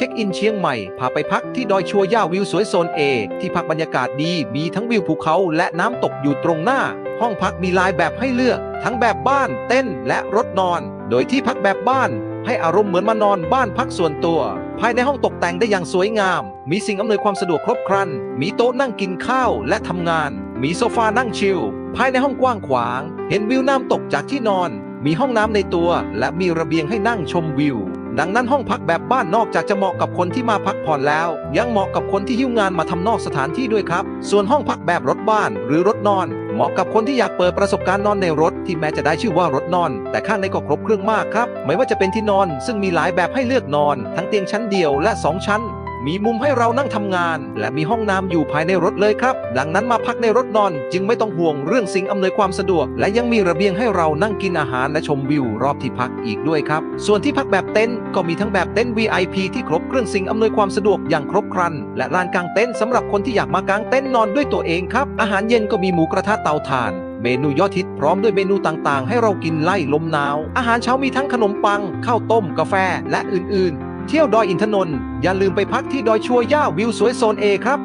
เช็คอินเชียงใหม่ พาไปพักที่ดอยชัวย่าวิวสวยโซน A ที่พักบรรยากาศดี มีทั้งวิวภูเขาและน้ำตกอยู่ตรงหน้า ห้องพักมีลายแบบให้เลือก ทั้งแบบบ้านเต้นและรถนอน โดยที่พักแบบบ้าน ให้อารมณ์เหมือนมานอนบ้านพักส่วนตัว ภายในห้องตกแต่งได้อย่างสวยงาม มีสิ่งอำนวยความสะดวกครบครัน มีโต๊ะนั่งกินข้าวและทำงาน มีโซฟานั่งชิล ภายในห้องกว้างขวาง เห็นวิวน้ำตกจากที่นอน มีห้องน้ำในตัว และมีระเบียงให้นั่งชมวิว ดังนั้นห้องพักแบบบ้านนอกจากจะเหมาะกับคนที่มาพักผ่อนแล้ว ยังเหมาะกับคนที่หิ้วงานมาทำนอกสถานที่ด้วยครับ ส่วนห้องพักแบบรถบ้านหรือรถนอน เหมาะกับคนที่อยากเปิดประสบการณ์นอนในรถ ที่แม้จะได้ชื่อว่ารถนอน แต่ข้างในก็ครบเครื่องมากครับ ไม่ว่าจะเป็นที่นอน ซึ่งมีหลายแบบให้เลือกนอน ทั้งเตียงชั้นเดียวและ 2 ชั้น มีมุมให้เรานั่งทำงาน และมีห้องน้ำอยู่ภายในรถเลยครับ ดังนั้นมาพักในรถนอน จึงไม่ต้องห่วงเรื่องสิ่งอำนวยความสะดวก และยังมีระเบียงให้เรานั่งกินอาหารและชมวิวรอบที่พักอีกด้วยครับ ส่วนที่พักแบบเต็นท์ก็มีทั้งแบบเต็นท์ VIP ที่ครบเครื่องสิ่งอำนวยความสะดวกอย่างครบครัน และลานกางเต็นท์สำหรับคนที่อยากมากางเต็นท์นอนด้วยตัวเองครับ อาหารเย็นก็มีหมูกระทะเตาถ่านเมนูยอดฮิตพร้อมด้วยเมนูต่างๆ ให้เรากินไล่ลมหนาว อาหารเช้ามีทั้งขนมปัง ข้าวต้ม กาแฟ และอื่นๆ เที่ยวดอยอินทนนท์อย่าลืมไปพักที่ดอยชัวย่าวิวสวยโซนเอครับ